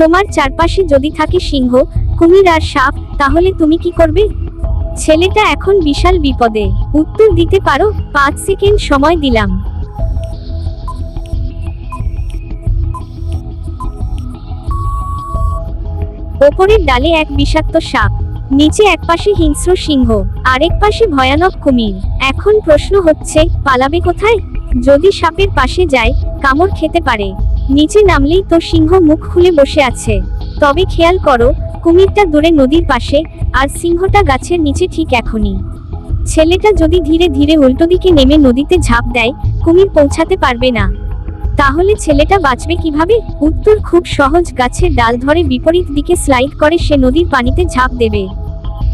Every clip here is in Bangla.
তোমার চারপাশে যদি থাকে সিংহ, কুমির আর সাপ, তাহলে তুমি কি করবে? ছেলেটা এখন বিশাল বিপদে। উত্তর দিতে পারো, পাঁচ সেকেন্ড সময় দিলাম। ওপরের ডালে এক বিষাক্ত সাপ, নিচে এক পাশে হিংস্র সিংহ, আরেক পাশে ভয়ানক কুমির। এখন প্রশ্ন হচ্ছে, পালাবে কোথায়? যদি সাপের পাশে যায়, কামড় খেতে পারে। নিচে নামলেই তো সিংহ মুখ খুলে বসে আছে। তবে খেয়াল করো, কুমিরটা দূরে নদীর পাশে, আর সিংহটা গাছের নিচে ঠিক এখনই। ছেলেটা যদি ধীরে ধীরে উল্টো দিকে নেমে নদীতে ঝাঁপ দেয়, কুমির পৌঁছাতে পারবে না। তাহলে ছেলেটা বাঁচবে কীভাবে? উত্তর খুব সহজ গাছের ডাল ধরে বিপরীত দিকে স্লাইড করে সে নদীর পানিতে ঝাঁপ দেবে।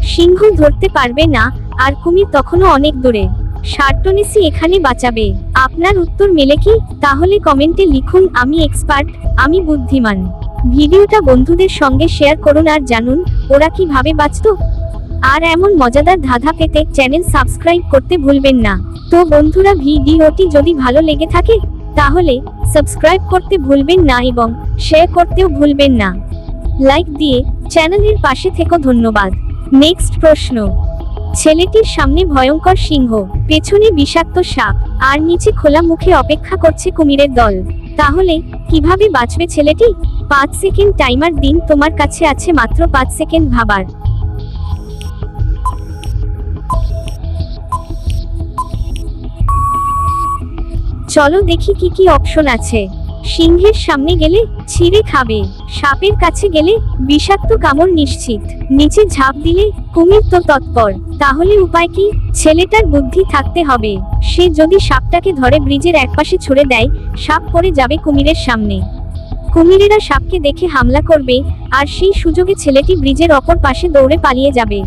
সিংহ ধরতে পারবে না, আর কুমির তখনও অনেক দূরে। শার্টনেসি এখানে বাঁচাবে। আপনার উত্তর মেলে কি? তাহলে কমেন্টে লিখুন, আমি এক্সপার্ট আমি বুদ্ধিমান। ভিডিওটা বন্ধুদের সঙ্গে শেয়ার করুন আর জানুন, ওরা কীভাবে বাঁচত? আর এমন মজাদার ধাঁধা পেতে চ্যানেল সাবস্ক্রাইব করতে ভুলবেন না। তো বন্ধুরা, ভিডিওটি যদি ভালো লেগে থাকে, তাহলে সাবস্ক্রাইব করতে ভুলবেন না এবং শেয়ার করতেও ভুলবেন না। লাইক দিয়ে চ্যানেলের পাশে থেকো, ধন্যবাদ। নেক্সট প্রশ্ন। ছেলেটির সামনে ভয়ঙ্কর সিংহ, পেছনে বিষাক্ত সাপ, আর নিচে খোলা মুখে অপেক্ষা করছে কুমিরের দল। তাহলে, কীভাবে বাঁচবে ছেলেটি? পাঁচ সেকেন্ড টাইমার দিন তোমার কাছে আছে মাত্র পাঁচ সেকেন্ড ভাবার। চলো দেখি কি কি অপশন আছে। সিংহের সামনে গেলে ছিঁড়ে খাবে, সাপের কাছে গেলে বিষাক্ত কামড় নিশ্চিত। নিচে ঝাঁপ দিলে কুমির তো তৎপর, তাহলে উপায় কি? ছেলেটার বুদ্ধি থাকতে হবে। সে যদি সাপটাকে ধরে ব্রিজের একপাশে ছুড়ে দেয়, সাপ পড়ে যাবে কুমিরের সামনে। কুমিরেরা সাপকে দেখে হামলা করবে, আর সেই সুযোগে ছেলেটি ব্রিজের অপর পাশে দৌড়ে পালিয়ে যাবে।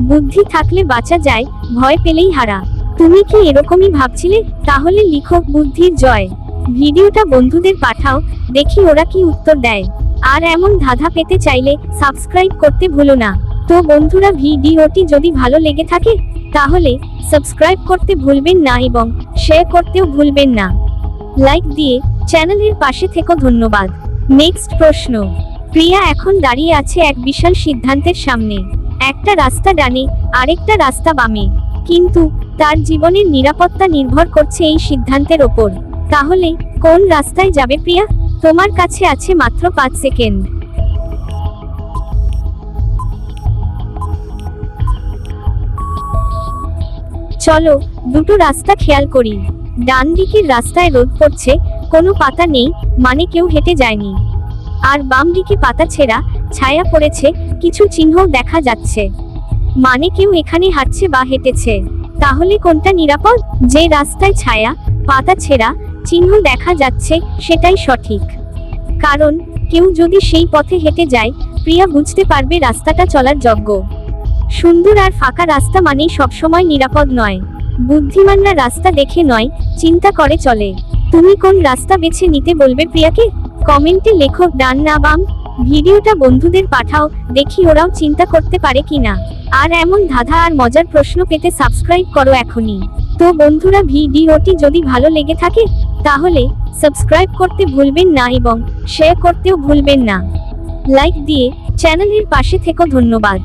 বুদ্ধি থাকলে বাঁচা যায়, ভয় পেলেই হারা। তুমি কি এরকমই ভাবছিলে? তাহলে লিখো বুদ্ধির জয়। ভিডিওটা বন্ধুদের পাঠাও, দেখি ওরা কি উত্তর দেয়। আর এমন ধাঁধা পেতে চাইলে সাবস্ক্রাইব করতে ভুলো না। তো বন্ধুরা, ভিডিওটি যদি ভালো লেগে থাকে, তাহলে সাবস্ক্রাইব করতে ভুলবেন না এবং শেয়ার করতেও ভুলবেন না। লাইক দিয়ে চ্যানেলের পাশে থেকো, ধন্যবাদ। নেক্সট প্রশ্ন। প্রিয়া এখন দাঁড়িয়ে আছে এক বিশাল সিদ্ধান্তের সামনে। একটা রাস্তা ডানে, আরেকটা রাস্তা বামে। কিন্তু তার জীবনের নিরাপত্তা নির্ভর করছে এই সিদ্ধান্তের ওপর। তাহলে, কোন রাস্তায় যাবে প্রিয়া? তোমার কাছে আছে মাত্র পাঁচ সেকেন্ড। চলো, দুটো রাস্তা খেয়াল করি। ডান দিকের রাস্তায় রোদ পড়ছে, কোনো পাতা নেই মানে কেউ হেঁটে যায়নি। আর বাম দিকে পাতা ছেঁড়া, ছায়া পড়েছে, কিছু চিহ্ন দেখা যাচ্ছে। মানে কেউ এখানে হাঁটছে বা হেঁটেছে। তাহলে কোনটা নিরাপদ? যে রাস্তায় ছায়া, পাতা ছেঁড়া চিহ্ন দেখা যাচ্ছে, সেটাই সঠিক। কারণ, কেউ যদি সেই পথে হেঁটে যায়, প্রিয়া বুঝতে পারবে রাস্তাটা চলার যোগ্য। সুন্দর আর ফাঁকা রাস্তা মানেই সবসময় নিরাপদ নয়। বুদ্ধিমানরা রাস্তা দেখে নয়, চিন্তা করে চলে। তুমি কোন রাস্তা বেছে নিতে বলবে প্রিয়াকে? কমেন্টে লেখো, ডান না বাম? ভিডিওটা বন্ধুদের পাঠাও, দেখি ওরাও চিন্তা করতে পারে কিনা। আর এমন ধাঁধা আর মজার প্রশ্ন পেতে সাবস্ক্রাইব করো এখনই। তো বন্ধুরা, ভিডিওটি যদি ভালো লেগে থাকে তাহলে সাবস্ক্রাইব করতে ভুলবেন না এবং শেয়ার করতেও ভুলবেন না। লাইক দিয়ে চ্যানেলের পাশে থেকো, ধন্যবাদ।